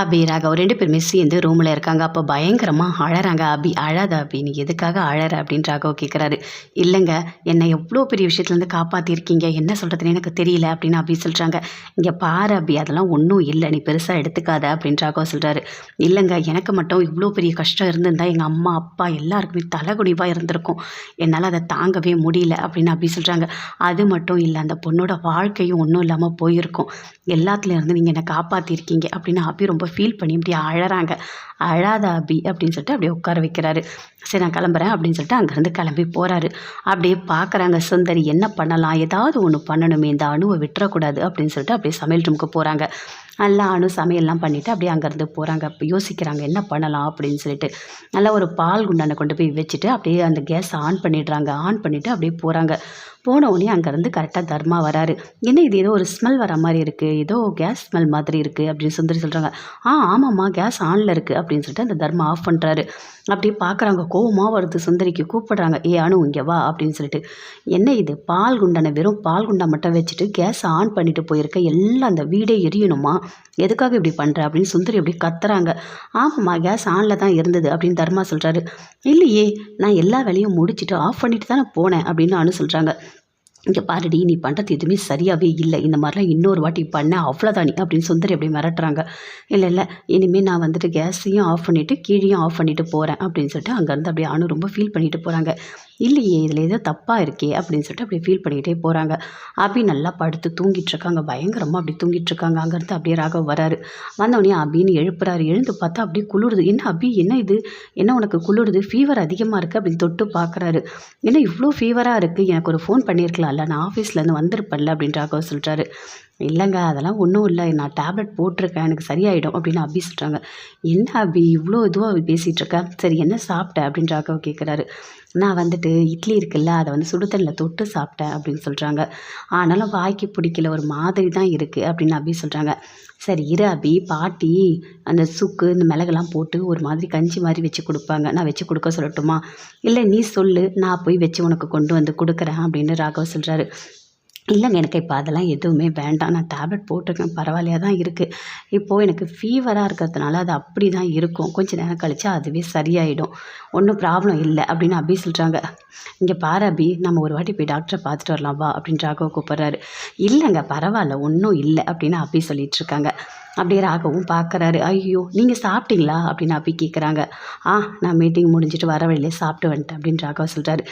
அபி ராகவ் ரெண்டு பேருமே சேர்ந்து ரூமில் இருக்காங்க. அப்போ பயங்கரமாக அழறாங்க. அபி அழாத அபி நீ எதுக்காக அழற அப்படின்னு ராகவ் கேட்குறாரு இல்லைங்க என்னை எவ்வளோ பெரிய விஷயத்துலேருந்து காப்பாற்றிருக்கீங்க என்ன சொல்கிறதுன்னு எனக்கு தெரியல அப்படின்னு அபி சொல்கிறாங்க இங்கே பாரு அபி அதெல்லாம் ஒன்றும் இல்லை. நீ பெருசாக எடுத்துக்காத அப்படின்னு ராகவ் சொல்கிறாரு இல்லைங்க எனக்கு மட்டும் இவ்வளோ பெரிய கஷ்டம் இருந்திருந்தால் எங்கள் அம்மா அப்பா எல்லாருக்குமே தலைகுனிவாக இருந்திருக்கும். என்னால் அதை தாங்கவே முடியல அப்படின்னு அபி சொல்கிறாங்க அது மட்டும் இல்லை அந்த பொண்ணோட வாழ்க்கையும் ஒன்றும் இல்லாமல் போயிருக்கும். எல்லாத்துலேருந்து நீங்கள் என்னை காப்பாற்றிருக்கீங்க அப்படின்னு அபி ரொம்ப ஃபீல் பண்ணி இப்படி அழறாங்க. அழாத அபி அப்படின்னு சொல்லிட்டு அப்படியே உட்கார வைக்கிறாரு. சரி நான் கிளம்புறேன் அப்படின்னு சொல்லிட்டு அங்கேருந்து கிளம்பி போகிறாரு அப்படியே பார்க்குறாங்க சுந்தரி என்ன பண்ணலாம்? ஏதாவது ஒன்று பண்ணணுமே இந்த அணுவை விட்டுறக்கூடாது. அப்படின்னு சொல்லிட்டு அப்படியே சமையல் ரூமுக்கு போகிறாங்க நல்லா அணு சமையல்லாம் பண்ணிவிட்டு அப்படியே அங்கேருந்து போகிறாங்க அப்போ யோசிக்கிறாங்க என்ன பண்ணலாம்? அப்படின்னு சொல்லிட்டு. நல்லா ஒரு பால் குண்டானை கொண்டு போய் வச்சுட்டு அப்படியே அந்த கேஸ் ஆன் பண்ணிடுறாங்க. ஆன் பண்ணிவிட்டு அப்படியே போகிறாங்க போன உடனே அங்கேருந்து கரெக்டாக தர்மா வராரு. என்ன இது ஏதோ ஒரு ஸ்மெல் வர மாதிரி இருக்குது ஏதோ கேஸ் ஸ்மெல் மாதிரி இருக்குது அப்படின்னு சுந்தரி சொல்கிறாங்க ஆ ஆமாம்மா கேஸ் ஆனில் இருக்குது அப்படின்னு சொல்லிட்டு அந்த தர்மா ஆஃப் பண்ணுறாரு அப்படியே பார்க்குறாங்க கோவமாக வருது சுந்தரிக்கு. கூப்பிடுறாங்க ஏ அணு இங்கே வா அப்படின்னு சொல்லிட்டு. என்ன இது? பால் குண்டான வெறும் பால் குண்டா மட்டும் வச்சுட்டு கேஸ் ஆன் பண்ணிட்டு போயிருக்க? எல்லாம் அந்த வீடே எரியணுமா? எதுக்காக இப்படி பண்ணுற அப்படின்னு சுந்தரி அப்படி கத்துறாங்க. ஆமாம்மா கேஸ் ஆனில் தான் இருந்தது அப்படின்னு தர்மா சொல்கிறாரு இல்லையே நான் எல்லா வேலையும் முடிச்சுட்டு ஆஃப் பண்ணிட்டு தானே போனேன் அப்படின்னு அனு சொல்கிறாங்க இங்கே பாருடி நீ பண்ணுறது எதுவுமே சரியாகவே இல்லை. இந்த மாதிரிலாம் இன்னொரு வாட்டி பண்ண அவ்வளோதானி அப்படின்னு சுந்தரி அப்படி மிரட்டுறாங்க. இல்லை இல்லை இனிமேல் நான் வந்துட்டு கேஸையும் ஆஃப் பண்ணிவிட்டு கீழேயும் ஆஃப் பண்ணிவிட்டு போகிறேன் அப்படின்னு சொல்லிட்டு அங்கேருந்து அப்படியே அனு ரொம்ப ஃபீல் பண்ணிட்டு போகிறாங்க இல்லையே இதில் ஏதோ தப்பாக இருக்கே அப்படின்னு சொல்லிட்டு அப்படியே ஃபீல் பண்ணிக்கிட்டே போகிறாங்க அபி நல்லா படுத்து தூங்கிட்டுருக்காங்க பயங்கரமாக அப்படி தூங்கிட்டுருக்காங்க அங்கேருந்து அப்படியே ராகவ் வராரு. வந்தவொடனே அபின்னு எழுப்புறாரு. எழுந்து பார்த்தா அப்படியே குளிருது. என்ன அபி? என்ன இது? என்ன உனக்கு குளிருது? ஃபீவர் அதிகமாக இருக்குது அப்படின்னு தொட்டு பார்க்குறாரு. என்ன இவ்வளோ ஃபீவராக இருக்குது எனக்கு ஒரு ஃபோன் பண்ணியிருக்கலாம்ல நான் ஆஃபீஸ்லேருந்து வந்திருப்பேன்ல அப்படின்னு ராகவ் சொல்கிறாரு இல்லைங்க அதெல்லாம் ஒன்றும் இல்லை. நான் டேப்லெட் போட்டிருக்கேன். எனக்கு சரியாயிடும் அப்படின்னு அபி சொல்கிறாங்க என்ன அபி? இவ்வளோ இதுவாக பேசிகிட்டு சரி என்ன சாப்பிட்ட? அப்படின்னு ராகவ் கேட்குறாரு நான் வந்துட்டு இட்லி இருக்குல்ல அதை வந்து சுடுதண்ணில் தொட்டு சாப்பிட்டேன் அப்படின்னு சொல்கிறாங்க ஆனாலும் வாய்க்கு பிடிக்கல ஒரு மாதிரி தான் இருக்குது அப்படின்னு அபி சொல்கிறாங்க சரி இரு அபி பாட்டி அந்த சுக்கு இந்த மிளகெல்லாம் போட்டு ஒரு மாதிரி கஞ்சி மாதிரி வச்சு கொடுப்பாங்க. நான் வச்சு கொடுக்க சொல்லட்டுமா? இல்லை நீ சொல்லு நான் போய் வச்சு உனக்கு கொண்டு வந்து கொடுக்குறேன் அப்படின்னு ராகவ் சொல்கிறாரு இல்லைங்க எனக்கு இப்போ அதெல்லாம் எதுவுமே வேண்டாம். நான் டேப்லெட் போட்டிருக்கேன். பரவாயில்லையா தான் இருக்குது இப்போது எனக்கு ஃபீவராக இருக்கிறதுனால அது அப்படி தான் இருக்கும். கொஞ்ச நேரம் கழிச்சா அதுவே சரியாயிடும். ஒன்றும் ப்ராப்ளம் இல்லை அப்படின்னு அபி சொல்கிறாங்க இங்கே பாரு அபி நம்ம ஒரு வாட்டி போய் டாக்டரை பார்த்துட்டு வரலாம் வா அப்படின்னு ராகவ் கூப்பிட்றாரு. இல்லைங்க பரவாயில்ல ஒன்றும் இல்லை அப்படின்னு அபி சொல்லிட்டு இருக்காங்க. அப்படியே ராகவும் பார்க்குறாரு. ஐயோ நீங்கள் சாப்பிட்டீங்களா? அப்படின்னு அப்பி கேட்குறாங்க ஆ நான் மீட்டிங் முடிஞ்சிட்டு வர வழியிலே சாப்பிட்டு வந்துட்டேன் அப்படின்னு ராகவ் சொல்கிறாரு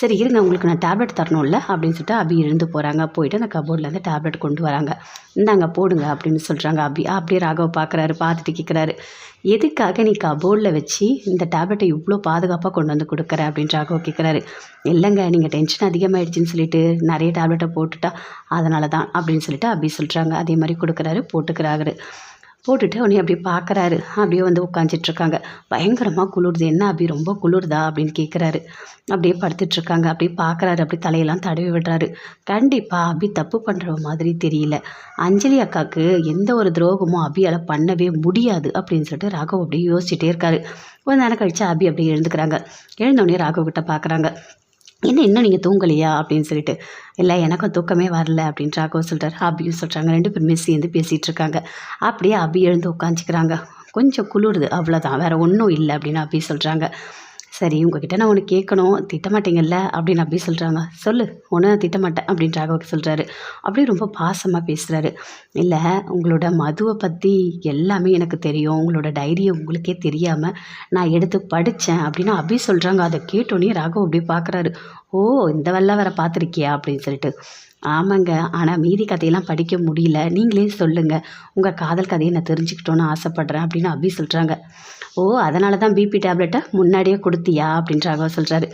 சரி இருங்க உங்களுக்கு நான் டேப்லெட் தரணும்ல? அப்படின்னு சொல்லிட்டு அபி எழுந்து போகிறாங்க போயிட்டு அந்த கபோர்ட்லேருந்து டேப்லெட் கொண்டு வராங்க. இந்தாங்க போடுங்க அப்படின்னு சொல்கிறாங்க அபி அப்படியே ராகவ் பார்க்குறாரு பார்த்துட்டு கேட்குறாரு எதுக்காக நீ கபோர்டில் வச்சு இந்த டேப்லெட்டை இவ்வளோ பாதுகாப்பாக கொண்டு வந்து கொடுக்குற? அப்படின்ற ராகவ் கேட்குறாரு இல்லைங்க நீங்கள் டென்ஷன் அதிகமாகிடுச்சின்னு சொல்லிட்டு நிறைய டேப்லெட்டை போட்டுட்டா அதனால தான் அப்படின்னு சொல்லிட்டு அப்படி சொல்கிறாங்க அதே மாதிரி கொடுக்குறாரு போட்டுக்கிறாரு போட்டுட்டு உடனே அப்படி பார்க்குறாரு அப்படியே வந்து உட்காந்துட்ருக்காங்க பயங்கரமாக குளிருது. என்ன அபி? ரொம்ப குளிருதா? அப்படின்னு கேட்குறாரு அப்படியே படுத்துட்ருக்காங்க அப்படியே பார்க்குறாரு அப்படி தலையெல்லாம் தடவி விடுறாரு. கண்டிப்பாக அபி தப்பு பண்ணுற மாதிரி தெரியல. அஞ்சலி அக்காவுக்கு எந்த ஒரு துரோகமும் அபியால் பண்ணவே முடியாது அப்படின்னு சொல்லிட்டு ராகவ் அப்படியே யோசிச்சுட்டே இருக்காரு. கொஞ்ச நேரம் கழிச்சு அபி அப்படியே எழுந்துக்கிறாங்க. எழுந்தோடனே ராகவ் கிட்ட பார்க்குறாங்க என்ன இன்னும் நீங்கள் தூங்கலையா? அப்படின்னு சொல்லிட்டு இல்லை எனக்கும் தூக்கமே வரல அப்படின்னு ராகவ் சொல்கிறார் அபியும் சொல்கிறாங்க ரெண்டு பேருமே சேர்ந்து பேசிகிட்டு இருக்காங்க அப்படியே அபி எழுந்து உட்காந்துக்கிறாங்க. கொஞ்சம் குளிருது. அவ்வளோதான் வேறு ஒன்றும் இல்லை அப்படின்னு அபி சொல்கிறாங்க சரி உங்ககிட்ட நான் ஒன்று கேட்கணும். திட்டமாட்டீங்கல்ல அப்படின்னு அப்படி சொல்கிறாங்க சொல்லு ஒன்று திட்டமாட்டேன் அப்படின்னு ராகவுக்கு சொல்கிறாரு அப்படியே ரொம்ப பாசமாக பேசுகிறாரு இல்லை உங்களோட மதுவை பற்றி எல்லாமே எனக்கு தெரியும். உங்களோட டைரியை உங்களுக்கே தெரியாமல் நான் எடுத்து படித்தேன் அப்படின்னு அப்படி சொல்கிறாங்க அதை கேட்டோன்னே ராகவ் அப்படியே பார்க்குறாரு ஓ இந்த வெள்ளம் வேற பார்த்துருக்கியா அப்படின்னு சொல்லிட்டு. ஆமாங்க ஆனால் மீதி கதையெல்லாம் படிக்க முடியல. நீங்களே சொல்லுங்கள் உங்கள் காதல் கதையை நான் தெரிஞ்சுக்கிட்டோன்னு ஆசைப்பட்றேன் அப்படின்னு அப்படி சொல்கிறாங்க ஓ அதனால தான் பிபி டேப்லெட்டை முன்னாடியே கொடுத்தியா? அப்படின்னு ராகவ் சொல்கிறாரு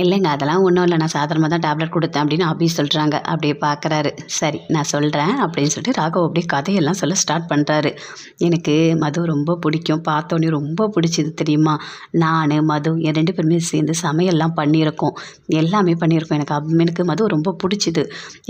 இல்லைங்க அதெல்லாம் ஒன்றும் இல்லை. நான் சாதாரணமாக தான் டேப்லெட் கொடுத்தேன் அப்படின்னு அபி சொல்கிறாங்க அப்படியே பார்க்குறாரு சரி நான் சொல்கிறேன் அப்படின்னு சொல்லிட்டு ராகவ் அப்படியே கதையெல்லாம் சொல்ல ஸ்டார்ட் பண்ணுறாரு எனக்கு மது ரொம்ப பிடிக்கும். பார்த்தோன்னே ரொம்ப பிடிச்சது தெரியுமா? நான் மது என் ரெண்டு பேருமே சேர்ந்து சமையல்லாம் பண்ணியிருக்கோம். எல்லாமே பண்ணியிருக்கோம். எனக்கு அப் எனக்கு மது ரொம்ப பிடிச்சிது.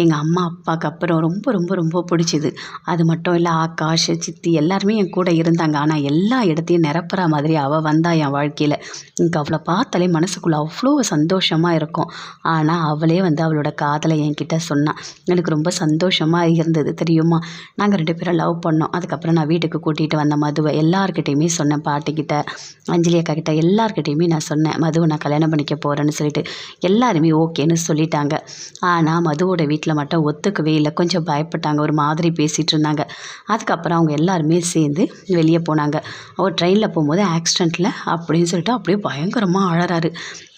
எங்கள் அம்மா அப்பாவுக்கு அப்புறம் ரொம்ப ரொம்ப ரொம்ப பிடிச்சிது. அது மட்டும் இல்லை ஆகாஷ் சித்தி எல்லாருமே என் கூட இருந்தாங்க. ஆனால் எல்லா இடத்தையும் நிரப்புற மாதிரி அவள் வந்தா என் வாழ்க்கையில். எனக்கு அவளை பார்த்தாலே மனசுக்குள்ளே அவ்வளோ சந்தோஷம் சந்தோஷமாக இருக்கும். ஆனால் அவளே வந்து அவளோட காதலை என்கிட்ட சொன்னான் எனக்கு ரொம்ப சந்தோஷமாக இருந்தது தெரியுமா? நாங்கள் ரெண்டு பேரும் லவ் பண்ணோம். அதுக்கப்புறம் நான் வீட்டுக்கு கூட்டிகிட்டு வந்த மதுவை எல்லார்கிட்டேயுமே சொன்னேன் பாட்டிக்கிட்ட அஞ்சலி அக்கா கிட்ட எல்லாருக்கிட்டையுமே நான் சொன்னேன் மதுவை நான் கல்யாணம் பண்ணிக்க போகிறேன்னு சொல்லிட்டு. எல்லாருமே ஓகேன்னு சொல்லிட்டாங்க. ஆனால் மதுவோட வீட்டில் மட்டும் ஒத்துக்கவே இல்லை. கொஞ்சம் பயப்பட்டாங்க ஒரு மாதிரி பேசிகிட்டு இருந்தாங்க. அதுக்கப்புறம் அவங்க எல்லாருமே சேர்ந்து வெளியே போனாங்க. அவர் ட்ரெயினில் போகும்போது ஆக்சிடெண்ட்டில் அப்படின்னு சொல்லிட்டு அப்படியே பயங்கரமாக அழறாரு.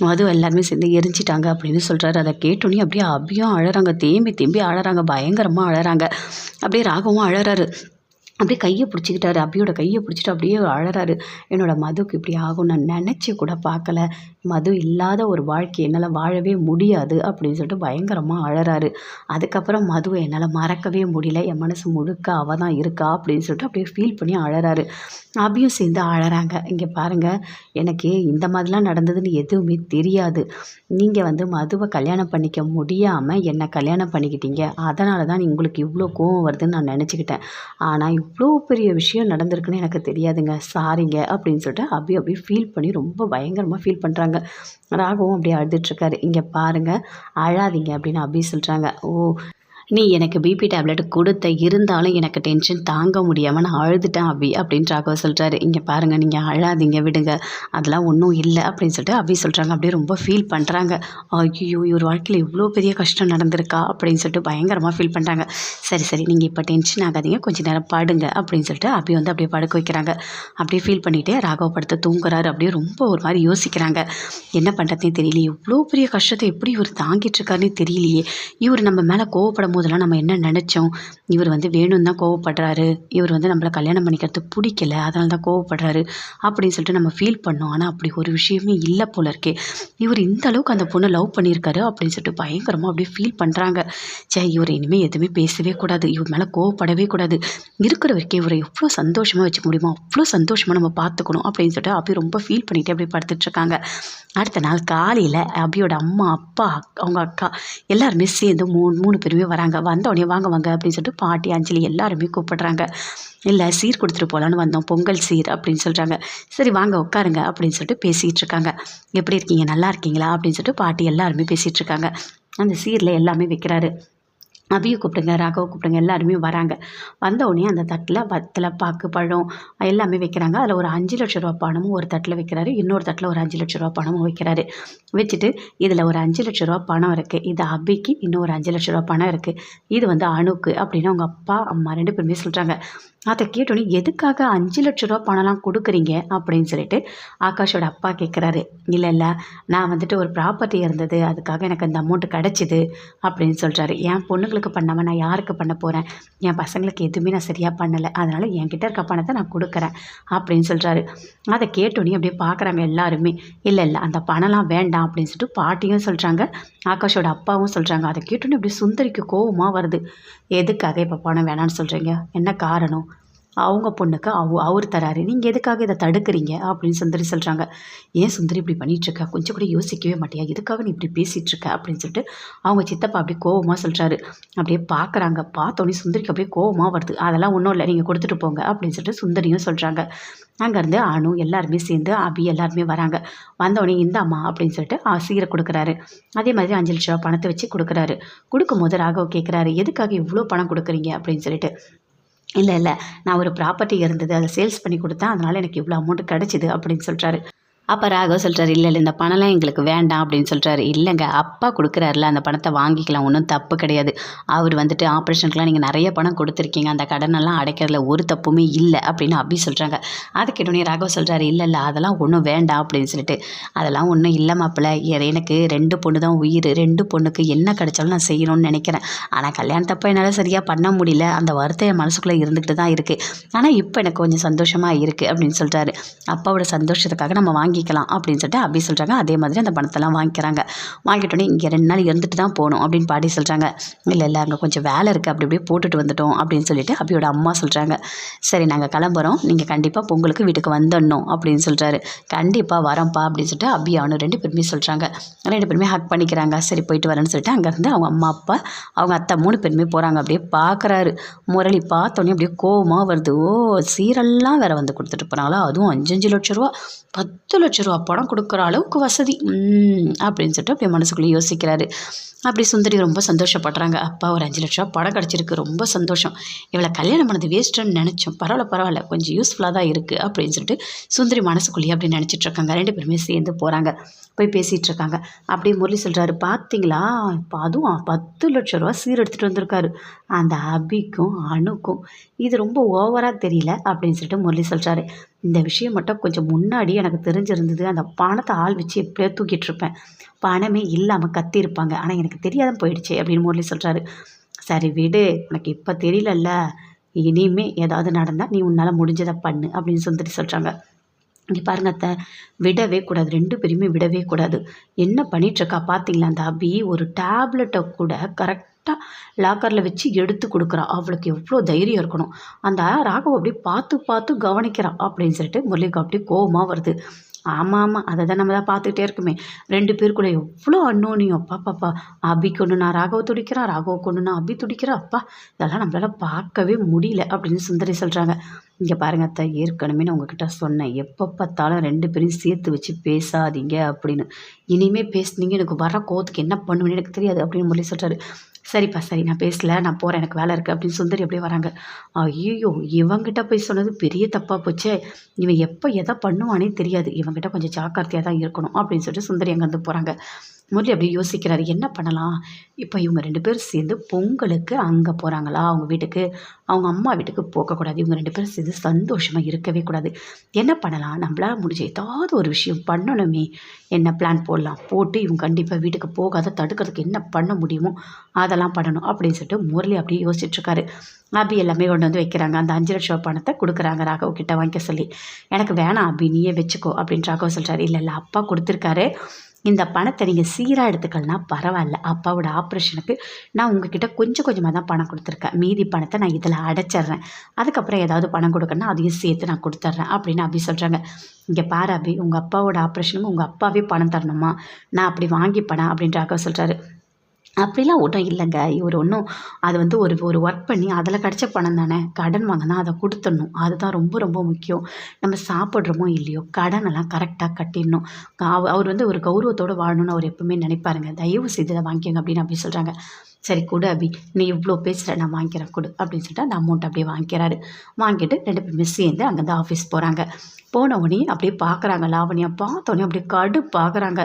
மது எல்லாருமே சேர்ந்து எரிஞ்சிட்டாங்க அப்படின்னு சொல்கிறாரு அதை கேட்டோன்னே அப்படியே அபியும் அழறாங்க. தேம்பி தேம்பி அழறாங்க. பயங்கரமாக அழறாங்க. அப்படியே ராகவும் அழறாரு. அப்படியே கையை பிடிச்சிக்கிட்டாரு. அப்பியோட கையை பிடிச்சிட்டு அப்படியே அழறாரு. என்னோடய மதுக்கு இப்படி ஆகும் நான் நினச்சி கூட பார்க்கல. மது இல்லாத ஒரு வாழ்க்கை என்னால் வாழவே முடியாது அப்படின்னு சொல்லிட்டு பயங்கரமாக அழறாரு. அதுக்கப்புறம் மதுவை என்னால் மறக்கவே முடியல. என் மனசு முழுக்க அவள் தான் இருக்கா அப்படின்னு சொல்லிட்டு அப்படியே ஃபீல் பண்ணி அழறாரு. அபியும் சேர்ந்து அழறாங்க. இங்கே பாருங்கள் எனக்கு இந்த மாதிரிலாம் நடந்ததுன்னு எதுவுமே தெரியாது. நீங்கள் வந்து மதுவை கல்யாணம் பண்ணிக்க முடியாமல் என்னை கல்யாணம் பண்ணிக்கிட்டீங்க. அதனால தான் உங்களுக்கு இவ்வளோ கோவம் வருதுன்னு நான் நினச்சிக்கிட்டேன். ஆனால் இவ்வளோ பெரிய விஷயம் நடந்திருக்குன்னு எனக்கு தெரியாதுங்க. சாரிங்க அப்படின்னு சொல்லிட்டு அபி அப்படியே ஃபீல் பண்ணி ரொம்ப பயங்கரமாக ஃபீல் பண்ணுறாங்க ராகவும் அப்படியே அழுதுட்ருக்காரு இங்கே பாருங்கள் அழாதீங்க அப்படின்னு அபி சொல்கிறாங்க ஓ நீ எனக்கு பிபி டேப்லெட் கொடுத்த இருந்தாலும் எனக்கு டென்ஷன் தாங்க முடியாமல் நான் அழுதுட்டேன் அபி அப்படின்னு ராகவ சொல்கிறாரு இங்கே பாருங்கள் நீங்கள் அழாதீங்க விடுங்க. அதெல்லாம் ஒன்றும் இல்லை அப்படின்னு சொல்லிட்டு அபி சொல்கிறாங்க அப்படியே ரொம்ப ஃபீல் பண்ணுறாங்க ஐயோ இவர் வாழ்க்கையில் இவ்வளோ பெரிய கஷ்டம் நடந்திருக்கா? அப்படின்னு சொல்லிட்டு பயங்கரமாக ஃபீல் பண்ணுறாங்க சரி சரி நீங்கள் இப்போ டென்ஷன் ஆகாதீங்க. கொஞ்சம் நேரம் பாடுங்க அப்படின்னு சொல்லிட்டு அபி வந்து அப்படியே படுக்க வைக்கிறாங்க. அப்படியே ஃபீல் பண்ணிகிட்டே ராகவ படுத்து தூங்குறாரு. அப்படியே ரொம்ப ஒரு மாதிரி யோசிக்கிறாங்க. என்ன பண்ணுறதுனே தெரியலையே. இவ்வளோ பெரிய கஷ்டத்தை எப்படி இவர் தாங்கிட்டு இருக்காருன்னே தெரியலையே. இவர் நம்ம மேலே கோவப்படும் போதெல்லாம் நம்ம என்ன நினச்சோம்? இவர் வந்து வேணும்னு தான் கோவப்படுறாரு. இவர் வந்து நம்மளை கல்யாணம் பண்ணிக்கிறதுக்கு பிடிக்கல. அதனால தான் கோவப்படுறாரு அப்படின்னு சொல்லிட்டு நம்ம ஃபீல் பண்ணோம். ஆனால் அப்படி ஒரு விஷயமே இல்லை போல இருக்கே. இவர் இந்த அளவுக்கு அந்த பொண்ணை லவ் பண்ணியிருக்காரு அப்படின்னு சொல்லிட்டு பயங்கரமாக அப்படியே ஃபீல் பண்ணுறாங்க சே இவர் இனிமேல் எதுவுமே பேசவே கூடாது. இவர் மேலே கோவப்படவே கூடாது. இருக்கிற வரைக்கும் இவரை எவ்வளோ சந்தோஷமாக வச்சுக்க முடியுமோ அவ்வளோ சந்தோஷமாக நம்ம பார்த்துக்கணும் அப்படின்னு சொல்லிட்டு அப்படி ரொம்ப ஃபீல் பண்ணிட்டு அப்படியே படுத்துட்ருக்காங்க அடுத்த நாள் காலையில் அபியோட அம்மா அப்பா அக்- அவங்க அக்கா எல்லாருமே சேர்ந்து மூணு மூணு பேருமே வராங்க. வந்த உடனே வாங்க வாங்க அப்படின்னு சொல்லிட்டு பாட்டி அஞ்சலி எல்லாருமே கூப்பிடுறாங்க. இல்லை சீர் கொடுத்துட்டு போகலான்னு வந்தோம். பொங்கல் சீர் அப்படின்னு சொல்கிறாங்க சரி வாங்க உட்காருங்க அப்படின்னு சொல்லிட்டு பேசிகிட்டு இருக்காங்க. எப்படி இருக்கீங்க? நல்லா இருக்கீங்களா? அப்படின்னு சொல்லிட்டு பாட்டி எல்லாருமே பேசிகிட்டு இருக்காங்க. அந்த சீரில் எல்லாமே வைக்கிறாரு. அபியை கூப்பிடுங்க ராகவை கூப்பிடுங்க எல்லாருமே வராங்க. வந்த உடனே அந்த தட்டில் வத்தலை பாக்கு பழம் எல்லாமே வைக்கிறாங்க. அதில் ஒரு அஞ்சு லட்ச ரூபா பணமும் ஒரு தட்டில் வைக்கிறாரு. இன்னொரு தட்டில் ஒரு அஞ்சு லட்ச ரூபா பணமும் வைக்கிறாரு. வச்சுட்டு இதில் ஒரு அஞ்சு லட்ச ரூபா பணம் இருக்குது இது அபிக்கு இன்னும் ஒரு அஞ்சு லட்ச ரூபா பணம் இருக்குது இது வந்து அணுக்கு அப்படின்னு அவங்க அப்பா அம்மா ரெண்டு பேருமே சொல்கிறாங்க அதை கேட்டோன்னே எதுக்காக அஞ்சு லட்ச ரூபா பணம்லாம் கொடுக்குறீங்க? அப்படின்னு சொல்லிட்டு ஆகாஷோட அப்பா கேட்குறாரு இல்லை இல்லை நான் வந்துட்டு ஒரு ப்ராப்பர்ட்டி இருந்தது. அதுக்காக எனக்கு அந்த அமௌண்ட் கிடச்சிது. அப்படின்னு சொல்கிறாரு என் பொண்ணுங்களுக்கு பண்ணாமல் நான் யாருக்கு பண்ண போகிறேன் என் பசங்களுக்கு எதுவுமே நான் சரியாக பண்ணலை. அதனால் என்கிட்ட இருக்க பணத்தை நான் கொடுக்குறேன். அப்படின்னு சொல்கிறாரு அதை கேட்டோன்னே அப்படியே பார்க்குறாங்க எல்லாருமே. இல்லை இல்லை அந்த பணம்லாம் வேண்டாம். அப்படின்னு சொல்லிட்டு பாட்டியும் சொல்கிறாங்க ஆகாஷோட அப்பாவும் சொல்கிறாங்க அதை கேட்டோன்னே அப்படியே சுந்தரிக்கு கோவமாக வருது. எதுக்காக இப்போ பணம் வேணான்னு சொல்கிறீங்க என்ன காரணம்? அவங்க பொண்ணுக்கு அவ அவர் தராரு. நீங்கள் எதுக்காக இதை தடுக்கிறீங்க? அப்படின்னு சுந்தரி சொல்கிறாங்க ஏன் சுந்தரி இப்படி பண்ணிட்டு கொஞ்சம் கூட யோசிக்கவே மாட்டியா? எதுக்காக நீ இப்படி பேசிகிட்ருக்க அப்படின்னு சொல்லிட்டு அவங்க சித்தப்பா அப்படியே கோவமாக சொல்கிறாரு அப்படியே பார்க்குறாங்க பார்த்தோன்னே சுந்தரிக்கு அப்படியே கோவமாக வருது. அதெல்லாம் ஒன்றும் இல்லை. நீங்கள் கொடுத்துட்டு போங்க. அப்படின்னு சொல்லிட்டு சுந்தரியும் சொல்கிறாங்க அங்கேருந்து அணு எல்லாருமே சேர்ந்து அபி எல்லாருமே வராங்க. வந்தோடனே இந்தாம்மா அப்படின்னு சொல்லிட்டு சீரை கொடுக்குறாரு. அதே மாதிரி அஞ்சு லட்ச ரூபா பணத்தை வச்சு கொடுக்குறாரு. கொடுக்கும்போது ராகவ் கேட்குறாரு எதுக்காக இவ்வளோ பணம் கொடுக்குறீங்க? அப்படின்னு சொல்லிட்டு. இல்லை இல்லை. நான் ஒரு ப்ராப்பர்ட்டி இருந்தது அதை சேல்ஸ் பண்ணி கொடுத்தேன். அதனால் எனக்கு இவ்வளோ அமௌண்ட் கிடச்சிது அப்படின்னு சொல்கிறாரு அப்போ ராகவ் சொல்கிறார் இல்லை இல்லை இந்த பணம்லாம் எங்களுக்கு வேண்டாம் அப்படின்னு சொல்கிறாரு இல்லைங்க அப்பா கொடுக்குறாருல அந்த பணத்தை வாங்கிக்கலாம் ஒன்றும் தப்பு கிடையாது. அவர் வந்துட்டு ஆப்ரேஷனுக்குலாம் நீங்கள் நிறைய பணம் கொடுத்துருக்கீங்க அந்த கடனெல்லாம் அடைக்கிறதுல ஒரு தப்புமே இல்லை அப்படின்னு அப்படி சொல்கிறாங்க அது ராகவ் சொல்கிறாரு இல்லை இல்லை அதெல்லாம் ஒன்றும் வேண்டாம் அப்படின்னு சொல்லிட்டு. அதெல்லாம் ஒன்றும் இல்லை மாப்பிள்ள எனக்கு ரெண்டு பொண்ணு தான் உயிர். ரெண்டு பொண்ணுக்கு என்ன கிடைச்சாலும் நான் செய்யணும்னு நினைக்கிறேன். ஆனால் கல்யாணத்தப்போ என்னால் சரியாக பண்ண முடியல. அந்த வருத்தம் என் மனசுக்குள்ளே இருந்துக்கிட்டு தான் இருக்குது ஆனால் இப்போ எனக்கு கொஞ்சம் சந்தோஷமாக இருக்குது அப்படின்னு சொல்கிறாரு அப்பாவோட சந்தோஷத்துக்காக நம்ம வாங்கி வாங்கிக்கலாம் அப்படின்னு சொல்லிட்டு அப்படி சொல்கிறாங்க அதே மாதிரி அந்த பணத்தெல்லாம் வாங்கிக்கிறாங்க. வாங்கிட்டோன்னே இங்கே ரெண்டு நாள் இருந்துட்டு தான் போகணும் அப்படின்னு பாட்டி சொல்கிறாங்க இல்லை இல்லை அங்கே கொஞ்சம் வேலை இருக்குது அப்படி அப்படியே போட்டுட்டு வந்துட்டோம் அப்படின்னு சொல்லிட்டு அபியோட அம்மா சொல்கிறாங்க சரி நாங்கள் கிளம்புறோம். நீங்கள் கண்டிப்பாக பொங்கலுக்கு வீட்டுக்கு வந்துடணும் அப்படின்னு சொல்கிறாரு கண்டிப்பாக வரோம்ப்பா அப்படின்னு சொல்லிட்டு அபி அவனு ரெண்டு பேருமே சொல்கிறாங்க ரெண்டு பேருமே ஹக் பண்ணிக்கிறாங்க. சரி போயிட்டு வரேன்னு சொல்லிட்டு அங்கேருந்து அவங்க அம்மா அப்பா அவங்க அத்தை மூணு பேருமே போகிறாங்க அப்படியே பார்க்குறாரு முரளி பார்த்தோன்னே அப்படியே கோவமாக வருது. ஓ சீரெல்லாம் வேறு வந்து கொடுத்துட்டு போனாங்களா அதுவும் அஞ்சு அஞ்சு லட்ச ரூபா. பத்து லட்ச ரூபா பணம் கொடுக்குற அளவுக்கு வசதி. அப்படின்னு சொல்லிட்டு அப்படியே மனசுக்குள்ளே யோசிக்கிறாரு. அப்படி சுந்தரி ரொம்ப சந்தோஷப்படுறாங்க. அப்பா ஒரு அஞ்சு லட்ச ரூபா பணம் கிடச்சிருக்கு. ரொம்ப சந்தோஷம். இவளை கல்யாணம் பண்ணது வேஸ்ட்டுன்னு நினச்சோம். பரவாயில்ல பரவாயில்ல. கொஞ்சம் யூஸ்ஃபுல்லாக தான் இருக்குது அப்படின்னு சொல்லிட்டு சுந்தரி மனசுக்குள்ளேயே அப்படி நினச்சிட்டு இருக்காங்க. ரெண்டு பேருமே சேர்ந்து போகிறாங்க போய் பேசிகிட்டு இருக்காங்க. அப்படியே முரளி சொல்கிறாரு பார்த்தீங்களா இப்போ அதுவும் பத்து லட்ச ரூபா சீர் எடுத்துகிட்டு வந்திருக்காரு. அந்த அபிக்கும் அணுக்கும் இது ரொம்ப ஓவராக தெரியல அப்படின்னு சொல்லிட்டு முரளி சொல்கிறாரு இந்த விஷயம் மட்டும் கொஞ்சம் முன்னாடி எனக்கு தெரிஞ்சிருந்தது. அந்த பணத்தை ஆள் வச்சு எப்படியோ தூக்கிட்டு இருப்பேன். பணமே இல்லாமல் கத்தியிருப்பாங்க. ஆனால் எனக்கு தெரியாத போயிடுச்சு அப்படின்னு முரளி சொல்கிறாரு சரி விடு. உனக்கு இப்போ தெரியலல்ல. இனிமே ஏதாவது நடந்தால் நீ உன்னால் முடிஞ்சதை பண்ணு அப்படின்னு சொல்லிட்டு சொல்கிறாங்க இங்கே பாருங்க அத்தை. விடவே கூடாது. ரெண்டு பேருமே விடவே கூடாது. என்ன பண்ணிகிட்ருக்கா பார்த்தீங்களா அந்த அபி? ஒரு டேப்லெட்டை கூட கரெக்ட் கரெக்டாக லாக்கரில் வச்சு எடுத்து கொடுக்குறா. அவளுக்கு எவ்வளோ தைரியம் இருக்கணும். அந்த ராகவ அப்படியே பார்த்து பார்த்து கவனிக்கிறான் அப்படின்னு சொல்லிட்டு முரளிக்கு அப்படியே கோபமாக வருது. ஆமாம் ஆமாம் அதை தான் நம்ம தான் பார்த்துக்கிட்டே இருக்குமே. ரெண்டு பேருக்குள்ளே எவ்வளோ அன்னோனியம் அப்பா பாப்பா அபி கொண்டு நான் ராகவ துடிக்கிறான் ராகவ கொண்டு நான் அபி துடிக்கிறேன் அப்பா இதெல்லாம் நம்மளால் பார்க்கவே முடியல அப்படின்னு சுந்தரி சொல்கிறாங்க இங்கே பாருங்க அத்தை ஏற்கனவே நான் உங்ககிட்ட சொன்னேன். எப்போ பார்த்தாலும் ரெண்டு பேரையும் சேர்த்து வச்சு பேசாதீங்க அப்படின்னு. இனிமேல் பேசுனீங்க எனக்கு வர கோவத்துக்கு என்ன பண்ணுவேன்னு எனக்கு தெரியாது அப்படின்னு சொல்லி சொல்கிறாரு சரிப்பா சரி நான் பேசல நான் போகிறேன் எனக்கு வேலை இருக்குது அப்படின்னு சுந்தரி அப்படியே வராங்க. ஐயோ இவங்கிட்ட போய் சொன்னது பெரிய தப்பாக போச்சே. இவன் எப்போ எதை பண்ணுவானே தெரியாது. இவங்கிட்ட கொஞ்சம் ஜாக்கிரதையாக தான் இருக்கணும் அப்படின்னு சொல்லிட்டு சுந்தரி அங்கேருந்து போகிறாங்க முரளி அப்படியே யோசிக்கிறார் என்ன பண்ணலாம்? இப்போ இவங்க ரெண்டு பேரும் சேர்ந்து பொங்கலுக்கு அங்கே போகிறாங்களா அவங்க வீட்டுக்கு அவங்க அம்மா வீட்டுக்கு போகக்கூடாது. இவங்க ரெண்டு பேரும் சேர்ந்து சந்தோஷமாக இருக்கவே கூடாது. என்ன பண்ணலாம்? நம்மளால் முடிஞ்ச ஏதாவது ஒரு விஷயம் பண்ணணுமே. என்ன பிளான் போடலாம்? போட்டு இவங்க கண்டிப்பாக வீட்டுக்கு போகாத தடுக்கிறதுக்கு என்ன பண்ண முடியுமோ அதெல்லாம் பண்ணணும். அப்படின்னு சொல்லிட்டு முரளி அப்படியே யோசிச்சுட்ருக்காரு. அபி எல்லாமே கொண்டு வந்து வைக்கிறாங்க. அந்த அஞ்சு லட்சம் பணத்தை கொடுக்குறாங்க ராகவ் கிட்ட வாங்கிக்க சொல்லி. எனக்கு வேணாம் அபி நீயே வச்சுக்கோ அப்படின்னு ராகவ் சொல்கிறாரு இல்லை இல்லை அப்பா கொடுத்துருக்காரு. இந்த பணத்தை நீங்கள் சீராக எடுத்துக்கலனா பரவாயில்ல. அப்பாவோட ஆப்ரேஷனுக்கு நான் உங்ககிட்ட கொஞ்சம் கொஞ்சமாக தான் பணம் கொடுத்துருக்கேன். மீதி பணத்தை நான் இதில் அடைச்சிட்றேன் அதுக்கப்புறம் ஏதாவது பணம் கொடுக்கணும்னா அதையும் சேர்த்து நான் கொடுத்துட்றேன் அப்படின்னு அப்படி சொல்கிறாங்க இங்கே பாரு அபி உங்கள் அப்பாவோட ஆப்ரேஷனுக்கு உங்கள் அப்பாவே பணம் தரணுமா? நான் அப்படி வாங்கிப்பேனா? அப்படின்ற அக்கா சொல்கிறாரு அப்படிலாம் ஒன்றும் இல்லைங்க. இவர் ஒன்றும் அது வந்து ஒரு ஒரு ஒர்க் பண்ணி அதில் கிடச்ச பணம் தானே கடன் வாங்கினா அதை கொடுத்துடணும். அதுதான் ரொம்ப ரொம்ப முக்கியம். நம்ம சாப்பிட்றோமோ இல்லையோ கடனெல்லாம் கரெக்டாக கட்டிடணும். அவ- அவர் வந்து ஒரு கௌரவத்தோடு வாழணும்னு அவர் எப்பவுமே நினைப்பாருங்க. தயவு செய்து இதை வாங்கிக்கோங்க அப்படின்னு அப்படி சொல்கிறாங்க சரி கொடு அபி நீ இவ்வளோ பேசுகிற நான் வாங்கிக்கிறேன் கொடு அப்படின்னு சொல்லிட்டு அந்த அமௌண்ட் அப்படியே வாங்கிக்கிறாரு. வாங்கிட்டு ரெண்டு பேருமே சேர்ந்து அங்கேருந்து ஆஃபீஸ் போகிறாங்க போன உடனே அப்படியே பார்க்குறாங்க. லாவணியா பார்த்தோன்னே அப்படியே கடு பார்க்குறாங்க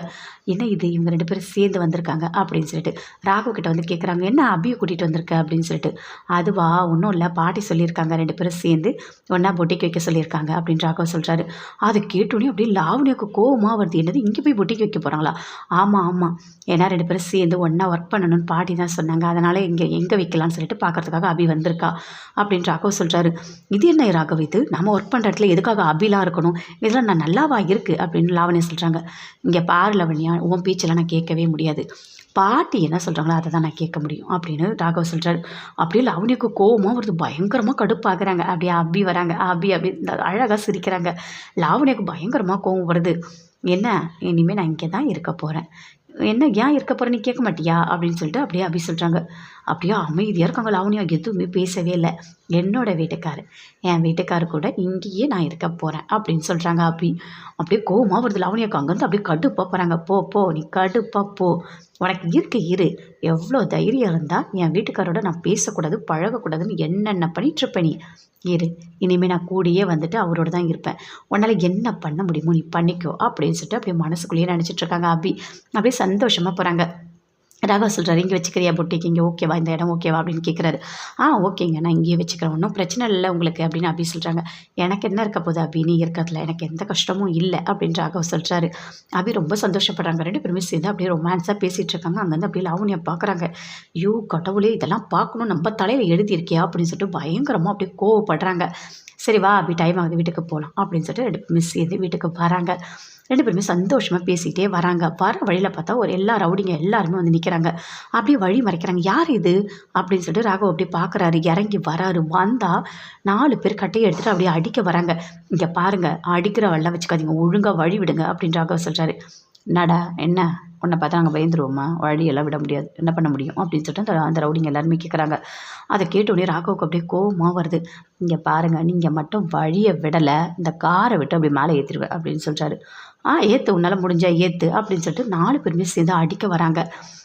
என்ன இது? இவங்க ரெண்டு பேரும் சேர்ந்து வந்திருக்காங்க அப்படின்னு சொல்லிட்டு. ராகு கிட்ட வந்து கேட்குறாங்க என்ன அபியை கூட்டிகிட்டு வந்திருக்க? அப்படின்னு சொல்லிட்டு. அதுவா? ஒன்றும் இல்லை. பாட்டி சொல்லியிருக்காங்க. ரெண்டு பேரும் சேர்ந்து ஒன்றா பொட்டிக்கு வைக்க சொல்லியிருக்காங்க அப்படின்னு ராகவ் சொல்கிறாரு அதை கேட்டோன்னே அப்படியே லாவணியாவுக்கு கோவமாக வருது. என்னது? இங்கே போய் பொட்டிக்கு வைக்க போகிறாங்களா ஆமாம் ஆமாம் ஏன்னா ரெண்டு பேரும் சேர்ந்து ஒன்றா ஒர்க் பண்ணணும்னு பாட்டி தான் சொன்னாங்க. அதனால் இங்கே எங்கே வைக்கலாம்னு சொல்லிட்டு பார்க்குறதுக்காக அபி வந்திருக்கா அப்படின்னு ராகவ் சொல்கிறாரு இது என்ன ராகவ் இது? நம்ம ஒர்க் பண்ணுற இடத்துல எதுக்காக அபிலாம் பார்க்கணும். இதெல்லாம் நான் நல்லாவா இருக்குது அப்படின்னு லாவணியா சொல்கிறாங்க இங்கே பாரு லவண்யா உன் பேச்செல்லாம் நான் கேட்கவே முடியாது. பாட்டி என்ன சொல்கிறாங்களோ அதை தான் நான் கேட்க முடியும் அப்படின்னு ராகவ் சொல்கிறாரு அப்படியே லாவணியாவுக்கு கோவமாக வருது. பயங்கரமாக கடுப்பாகிறாங்க. அப்படியே அபி வராங்க. அபி அப்படி அழகாக சிரிக்கிறாங்க. லாவணியாவுக்கு பயங்கரமாக கோவம் வருது. என்ன? இனிமேல் நான் இங்கே தான் இருக்க போகிறேன் என்ன ஏன் இருக்க போகிற நீ கேட்க மாட்டியா? அப்படின்னு சொல்லிட்டு அப்படியே அபி சொல்கிறாங்க அப்படியே அமைதியாக இருக்காங்க லாவணியா எதுவுமே பேசவே இல்லை. என்னோட வீட்டுக்காரு என் வீட்டுக்காரு கூட இங்கேயே நான் இருக்க போகிறேன் அப்படின்னு சொல்கிறாங்க அப்படி அப்படியே கோவமாக வருது லாவணியாக்கு அங்கேருந்து அப்படியே கடுப்பாக போகிறாங்க போ போ நீ கடுப்பாக போ. உனக்கு இருக்க இரு. எவ்வளோ தைரியம் இருந்தால் என் வீட்டுக்காரோட நான் பேசக்கூடாது பழகக்கூடாதுன்னு என்னென்ன பண்ணிகிட்ருப்பேன் நீ? இரு. இனிமேல் நான் கூடியே வந்துட்டு அவரோட தான் இருப்பேன். உன்னால் என்ன பண்ண முடியுமோ நீ பண்ணிக்கோ அப்படின்னு சொல்லிட்டு அப்படியே மனசுக்குள்ளேயே நினச்சிட்ருக்காங்க அபி. அப்படியே சந்தோஷமாக போகிறாங்க ராகவ் சொல்கிறாரு இங்கே வச்சுக்கிறியா பொட்டிக்கு? இங்கே ஓகேவா இந்த இடம் ஓகேவா அப்படின்னு கேட்குறாரு ஆ ஓகேங்க நான் இங்கேயே வச்சுக்கிறேன். ஒன்றும் பிரச்சனை இல்லை உங்களுக்கு அப்படின்னு அபி சொல்கிறாங்க எனக்கு என்ன இருக்க போகுது அபி? நீ இருக்கிறதுல எனக்கு எந்த கஷ்டமும் இல்லை அப்படின்னு ராகவ் சொல்கிறாரு அபி ரொம்ப சந்தோஷப்படுறாங்க. ரெண்டு பேருமே சேர்ந்து அப்படியே ரொமான்ஸாக பேசிகிட்டு இருக்காங்க. அங்கேருந்து அப்படியே லாவணியை பார்க்குறாங்க ஐயோ கடவுளே இதெல்லாம் பார்க்கணும் நம்ம தலையில் எழுதியிருக்கியா? அப்படின்னு சொல்லிட்டு பயங்கரமாக அப்படியே கோவப்படுறாங்க. சரி வா அப்படி டைம் ஆகுது. வீட்டுக்கு போகலாம் அப்படின்னு சொல்லிட்டு ரெண்டு மிஸ் சேர்ந்து வீட்டுக்கு வராங்க. ரெண்டு பேருமே சந்தோஷமாக பேசிக்கிட்டே வராங்க. வர வழியில் பார்த்தா ஒரு எல்லா ரவுடிங்க எல்லாருமே வந்து நிற்கிறாங்க அப்படியே வழி மறைக்கிறாங்க. யார் இது? அப்படின்னு சொல்லிட்டு ராகவ் அப்படியே பார்க்குறாரு இறங்கி வராரு. வந்தால் நாலு பேர் கட்டையை எடுத்துகிட்டு அப்படியே அடிக்க வராங்க. இங்கே பாருங்கள் அடிக்கிற வெள்ளம் வச்சுக்காதீங்க. ஒழுங்காக வழி விடுங்க. அப்படின்னு ராகவ் சொல்கிறாரு என்னடா என்ன? உன்னை பார்த்தா நாங்கள் பயந்துருவோமா? வழியெல்லாம் விட முடியாது. என்ன பண்ண முடியும்? அப்படின்னு சொல்லிட்டு அந்த அந்த ரவுடிங்க எல்லாருமே கேட்குறாங்க அதை கேட்ட உடனே ராகவுக்கு அப்படியே கோவமாக வருது. இங்கே பாருங்கள் நீங்கள் மட்டும் வழியை விடலை. இந்த காரை விட்டு அப்படி மேலே ஏற்றிடுவேன் அப்படின்னு சொல்கிறாரு ஆ ஏற்று உன்னால் முடிஞ்சால் ஏற்று அப்படின்னு சொல்லிட்டு நாலு பேருமே சேர்ந்து அடிக்க வராங்க.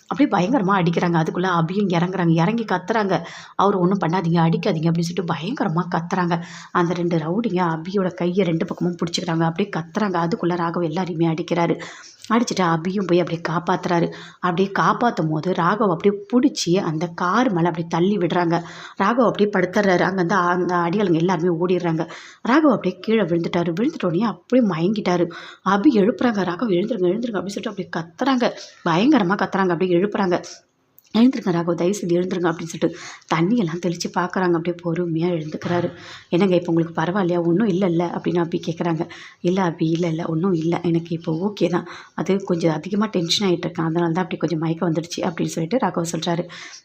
அப்படியே பயங்கரமாக அடிக்கிறாங்க. அதுக்குள்ளே அபியும் இறங்குறாங்க. இறங்கி கத்துறாங்க. அவர் ஒன்றும் பண்ணாதீங்க அடிக்காதீங்க அப்படின்னு சொல்லிட்டு பயங்கரமாக கத்துறாங்க. அந்த ரெண்டு ரவுடிங்க அபியோட கையை ரெண்டு பக்கமும் பிடிச்சிக்கிறாங்க. அப்படியே கத்துறாங்க. அதுக்குள்ளே ராகவ் எல்லாரையுமே அடிக்கிறாரு. அடிச்சுட்டு அபியும் போய் அப்படியே காப்பாத்துறாரு. அப்படியே காப்பாற்றும் போது ராகவ் அப்படியே பிடிச்சி அந்த கார் மேலே அப்படியே தள்ளி விடுறாங்க. ராகவ் அப்படியே படுத்துறாரு. அங்கேருந்து அந்த அடிகளுங்க எல்லாருமே ஓடிடுறாங்க. ராகவ் அப்படியே கீழே விழுந்துட்டாரு. விழுந்துட்டோடனே அப்படியே மயங்கிட்டாரு. அபி எழுப்புறாங்க. ராகவ் எழுந்துருங்க எழுந்துருங்க அப்படின்னு சொல்லிட்டு அப்படியே கத்துறாங்க. பயங்கரமாக கத்துறாங்க. அப்படியே எழுப்புறாங்க. எழுந்துருங்க ராகவ் தயவு செஞ்சு எழுந்துருங்க அப்படின்னு சொல்லிட்டு தண்ணியெல்லாம் தெளித்து பார்க்குறாங்க. அப்படியே பொறுமையாக எழுந்துக்கிறாரு. என்னங்க இப்போ உங்களுக்கு பரவாயில்லையா? ஒன்றும் இல்லை இல்லை அப்படின்னு அப்படி கேட்குறாங்க இல்லை அப்படி இல்லை இல்லை ஒன்றும் இல்லை. எனக்கு இப்போ ஓகே தான். அது கொஞ்சம் அதிகமாக டென்ஷன் ஆகிட்டு இருக்கேன். அதனால தான் அப்படி கொஞ்சம் மயக்கம் வந்துடுச்சு அப்படின்னு சொல்லிட்டு ராகவ் சொல்கிறாரு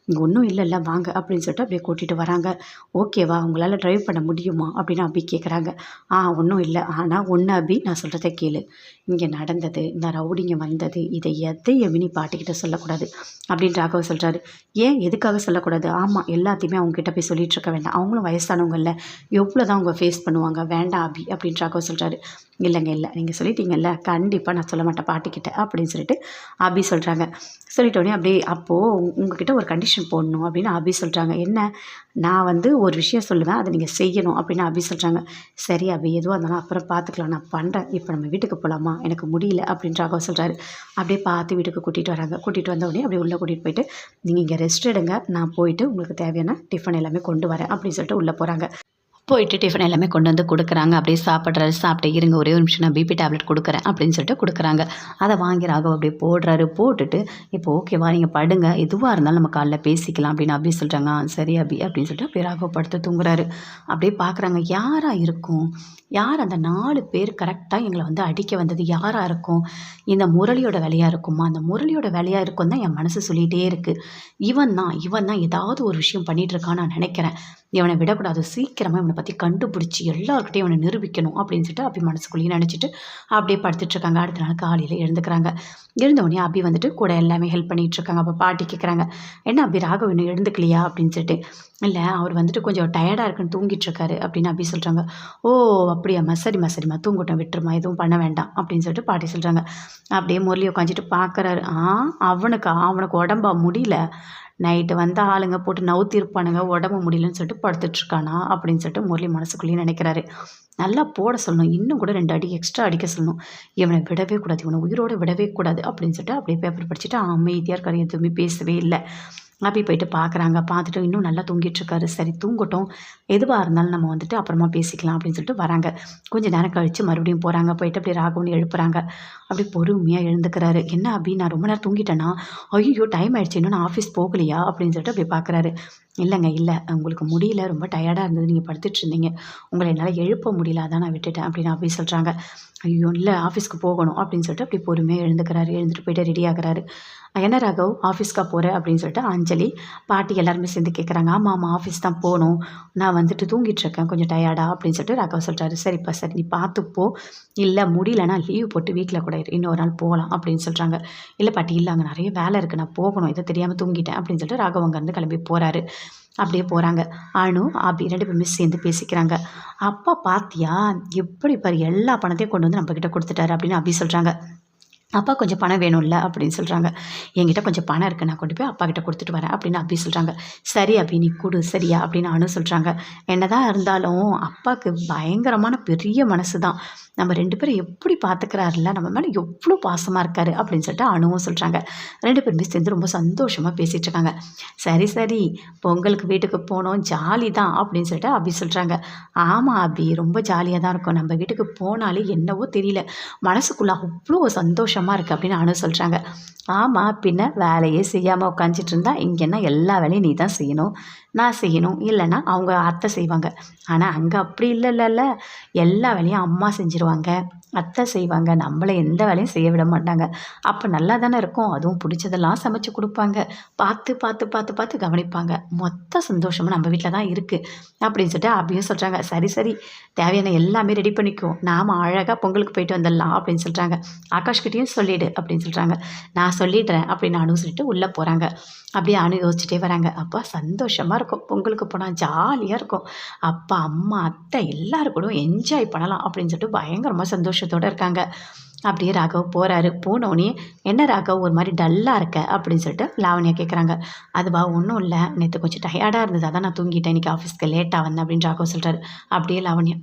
இங்கே ஒன்றும் இல்லை இல்லை வாங்க அப்படின்னு சொல்லிட்டு அப்படியே கூட்டிகிட்டு வராங்க. ஓகேவா உங்களால் ட்ரைவ் பண்ண முடியுமா? அப்படின்னு அப்படி கேட்குறாங்க ஆ ஒன்றும் இல்லை. ஆனால் ஒன்று அபி நான் சொல்கிறத கேளு. இங்கே நடந்தது இந்த ரவுடிங்க வந்தது இதை எதையும் நீ பாட்டிக்கிட்ட சொல்லக்கூடாது அப்படின்னு ராகவ் சொல்கிறாரு ஏன் எதுக்காக சொல்லக்கூடாது? ஆமாம் எல்லாத்தையுமே அவங்ககிட்ட போய் சொல்லிட்டு இருக்க வேண்டாம். அவங்களும் வயசானவங்கல்ல. எவ்வளோ தான் அவங்க ஃபேஸ் பண்ணுவாங்க? வேண்டாம் அபி அப்படின்னு சொல்கிறாரு இல்லைங்க இல்லை. நீங்கள் சொல்லிட்டீங்கல்ல. கண்டிப்பாக நான் சொல்ல மாட்டேன் பாட்டிக்கிட்ட அப்படின்னு சொல்லிட்டு அபி சொல்கிறாங்க சொல்லிட்டோடனே அப்படியே அப்போது உங்ககிட்ட ஒரு கண்டிஷன் போடணும் அப்படின்னு அபி சொல்கிறாங்க என்ன? நான் வந்து ஒரு விஷயம் சொல்லுவேன் அதை நீங்கள் செய்யணும் அப்படின்னு அபி சொல்கிறாங்க சரி அபி எதுவாக இருந்தாலும் அப்புறம் பார்த்துக்கலாம் நான் பண்ணுறேன் இப்போ நம்ம வீட்டுக்கு போகலாமா எனக்கு முடியல அப்படின்ற ராகவ் சொல்கிறாரு அப்படியே பார்த்து வீட்டுக்கு கூட்டிகிட்டு வராங்க. கூட்டிகிட்டு வந்த உடனே அப்படியே உள்ளே கூட்டிகிட்டு போயிட்டு நீங்கள் இங்கே ரெஸ்ட் எடுங்க. நான் போயிட்டு உங்களுக்கு தேவையான டிஃபன் எல்லாமே கொண்டு வரேன் அப்படின்னு சொல்லிட்டு உள்ளே போகிறாங்க போயிட்டு டிஃபன் எல்லாமே கொண்டு வந்து கொடுக்குறாங்க. அப்படியே சாப்பிட்றாரு சாப்பிட்டு இருங்க ஒரே ஒரு நிமிஷம் நான் பிபி டேப்லெட் கொடுக்குறேன் அப்படின்னு சொல்லிட்டு கொடுக்குறாங்க. அதை வாங்கி ராகவ் அப்படியே போடுறாரு. போட்டுட்டு இப்போ ஓகேவா நீங்கள் படுங்க. எதுவாக இருந்தாலும் நம்ம காலைல பேசிக்கலாம் அப்படின்னு அபி சொல்கிறாங்க சரி அபி அப்படின்னு சொல்லிட்டு அப்படியே ராகவ் படுத்து தூங்குறாரு. அப்படியே பார்க்குறாங்க யாராக இருக்கும்? யார் அந்த நாலு பேர் கரெக்டாக எங்களை வந்து அடிக்க வந்தது? யாராக இருக்கும்? இந்த முரளியோட வேலையாக இருக்குமா? அந்த முரளியோட வேலையாக இருக்கும் தான் என் மனசு சொல்லிகிட்டே இருக்குது இவன் தான் இவன் தான் ஏதாவது ஒரு விஷயம் பண்ணிகிட்ருக்கான்னு நான் நினைக்கிறேன். இவனை விடக்கூடாது. சீக்கிரமாக இவனை பற்றி கண்டுபிடிச்சி எல்லாருக்கிட்டையும் இவனை நிரூபிக்கணும் அப்படின்னு சொல்லிட்டு அப்படி மனசுக்குள்ளேயே நினச்சிட்டு அப்படியே படுத்துட்ருக்காங்க அடுத்த நாள் காலையில் எழுந்துக்கிறாங்க. எழுந்தவொடனே அபி வந்துட்டு கூட எல்லாமே ஹெல்ப் பண்ணிகிட்ருக்காங்க அப்போ பாட்டி கேட்குறாங்க என்ன அபி ராகவ் இன்னும் எழுந்துக்கலையா? அப்படின்னு சொல்லிட்டு இல்லை அவர் வந்துட்டு கொஞ்சம் டயர்டாக இருக்குன்னு தூங்கிட்டுருக்காரு அப்படின்னு அபி சொல்கிறாங்க ஓ அப்படியாம்மா. சரிம்மா சரிம்மா. தூங்கட்டும் விட்டுருமா எதுவும் பண்ண வேண்டாம் அப்படின்னு சொல்லிட்டு பாட்டி சொல்கிறாங்க அப்படியே முரளி உட்காந்துட்டு பார்க்குறாரு ஆ அவனுக்கா? அவனுக்கு உடம்பா முடியல. நைட்டு வந்த ஆளுங்க போட்டு நவுத்திருப்பானுங்க உடம்பு முடியலன்னு சொல்லிட்டு படுத்துட்ருக்கானா அப்படின்னு சொல்லிட்டு முரளி மனசுக்குள்ளேயே நினைக்கிறாரு. நல்லா போட சொல்லணும். இன்னும் கூட ரெண்டு அடி எக்ஸ்ட்ரா அடிக்க சொல்லணும். இவனை விடவே கூடாது. இவனை உயிரோட விடவே கூடாது அப்படின்னு சொல்லிட்டு அப்படியே பேப்பர் படிச்சுட்டு அமைதியாக இருக்காரு. எதுவுமே பேசவே இல்லை. அப்படி போயிட்டு பார்க்குறாங்க பார்த்துட்டு இன்னும் நல்லா தூங்கிட்டுருக்காரு. சரி தூங்கட்டும். எதுவாக இருந்தாலும் நம்ம வந்துட்டு அப்புறமா பேசிக்கலாம் அப்படின்னு சொல்லிட்டு வராங்க. கொஞ்ச நேரம் கழித்து மறுபடியும் போகிறாங்க போயிட்டு அப்படியே ராகவன் எழுப்புறாங்க. அப்படி பொறுமையாக எழுந்துக்கிறாரு. என்ன அப்படி நான் ரொம்ப நேரம் தூங்கிட்டேன்னா ஐயோ டைம் ஆயிடுச்சு. இன்னும் நான் ஆஃபீஸ் போகலையா? அப்படின்னு சொல்லிட்டு அப்படி பார்க்குறாரு இல்லைங்க இல்லை. உங்களுக்கு முடியல. ரொம்ப டயர்டாக இருந்தது. நீங்கள் படுத்துட்டு இருந்தீங்க. உங்களை என்னால் எழுப்ப முடியல. அதான் நான் விட்டுட்டேன். அப்படின்னு அப்படி சொல்கிறாங்க ஐயோ இல்லை. ஆஃபீஸ்க்கு போகணும். அப்படின்னு சொல்லிட்டு அப்படி பொறுமையாக எழுந்துக்கிறாரு. எழுந்துட்டு போயிட்டு ரெடி ஆகிறாரு. என்ன ராகவ்? ஆஃபீஸ்க்கா போகிற அப்படின்னு சொல்லிட்டு அஞ்சலி பாட்டி எல்லாருமே சேர்ந்து கேட்குறாங்க ஆமாம் ஆமாம் ஆஃபீஸ் தான் போகணும் நான் வந்துட்டு தூங்கிட்டு இருக்கேன் கொஞ்சம் டயர்டா அப்படின்னு சொல்லிட்டு ராகவ் சொல்கிறாரு சரிப்பா சரி நீ பார்த்துப்போ இல்லை முடியலன்னா லீவ் போட்டு வீட்டில் கூட இரு. இன்னொரு நாள் போகலாம் அப்படின்னு சொல்கிறாங்க இல்லை பாட்டி இல்லை அங்கே நிறைய வேலை இருக்குது நான் போகணும். இதை தெரியாமல் தூங்கிட்டேன் அப்படின்னு சொல்லிட்டு ராகவ் அங்கேருந்து கிளம்பி போகிறாரு அப்படியே போகிறாங்க அனு அப்படி ரெண்டு மிஸ் சேர்ந்து பேசிக்கிறாங்க. அப்பா பாத்தியா? எப்படி பாரு எல்லா பணத்தையும் கொண்டு வந்து நம்மக்கிட்ட கொடுத்துட்டாரு அப்படின்னு அப்படி சொல்கிறாங்க அப்பா கொஞ்சம் பணம் வேணும்ல அப்படின்னு சொல்கிறாங்க என்கிட்ட கொஞ்சம் பணம் இருக்குது நான் கொண்டு போய் அப்பா கிட்ட கொடுத்துட்டு வரேன் அப்படின்னு அப்படி சொல்கிறாங்க சரி அப்படி நீ கொடு சரியா அப்படின்னு அனு சொல்கிறாங்க என்னதான் இருந்தாலும் அப்பாவுக்கு பயங்கரமான பெரிய மனசு தான் நம்ம ரெண்டு பேரும் எப்படி பார்த்துக்கிறாருல நம்ம மேலே எவ்வளோ பாசமாக இருக்காரு அப்படின்னு சொல்லிட்டு அணுவும் சொல்கிறாங்க ரெண்டு பேருமே சேர்ந்து ரொம்ப சந்தோஷமாக பேசிகிட்டு இருக்காங்க. சரி சரி பொங்கலுக்கு வீட்டுக்கு போனோம் ஜாலி தான் அப்படின்னு சொல்லிட்டு அபி சொல்கிறாங்க ஆமாம் அபி ரொம்ப ஜாலியாக தான் இருக்கும். நம்ம வீட்டுக்கு போனாலே என்னவோ தெரியல. மனசுக்குள்ளே அவ்வளோ சந்தோஷம் சந்தோஷமாக இருக்குது அப்படின்னு அனு சொல்கிறாங்க ஆமாம் பின்ன வேலையே செய்யாமல் உட்காந்துட்டு இருந்தா இங்கேன்னா எல்லா வேலையும் நீ தான் செய்யணும். நான் செய்யணும். இல்லைன்னா அவங்க அத்தை செய்வாங்க. ஆனால் அங்கே அப்படி இல்லை இல்லைல்ல எல்லா வேலையும் அம்மா செஞ்சுருவாங்க. அத்தை செய்வாங்க. நம்மளை எந்த வேலையும் செய்ய விட மாட்டாங்க. அப்போ நல்லா தானே இருக்கும். அதுவும் பிடிச்சதெல்லாம் சமைச்சு கொடுப்பாங்க. பார்த்து பார்த்து பார்த்து பார்த்து கவனிப்பாங்க. மொத்த சந்தோஷமும் நம்ம வீட்டில் தான் இருக்குது அப்படின்னு சொல்லிட்டு அப்படியும் சொல்கிறாங்க சரி சரி. தேவையான எல்லாமே ரெடி பண்ணிக்குவோம் நாம் அழகாக பொங்கலுக்கு போயிட்டு வந்துடலாம் அப்படின்னு சொல்கிறாங்க ஆகாஷ்கிட்டையும் எல்லாத்தையும் சொல்லிடு அப்படின்னு சொல்கிறாங்க நான் சொல்லிடுறேன் அப்படின்னு அனு சொல்லிட்டு உள்ளே போகிறாங்க அப்படியே அனு யோசிச்சுட்டே வராங்க. அப்பா சந்தோஷமாக இருக்கும். பொங்கலுக்கு போனால் ஜாலியாக இருக்கும். அப்பா அம்மா அத்தை எல்லாரும் கூட என்ஜாய் பண்ணலாம் அப்படின்னு சொல்லிட்டு பயங்கரமாக சந்தோஷத்தோடு இருக்காங்க. அப்படியே ராகவ் போகிறாரு போனோடனே என்ன ராகவ் ஒரு மாதிரி டல்லாக இருக்க? அப்படின்னு சொல்லிட்டு லாவணியா கேட்குறாங்க அதுவா ஒன்றும் இல்லை. நேற்று கொஞ்சம் டயர்டாக இருந்தது. அதான் நான் தூங்கிட்டேன். இன்றைக்கி ஆஃபீஸ்க்கு லேட்டாக வந்தேன். அப்படின்னு ராகவ் சொல்கிறாரு அப்படியே லாவணியா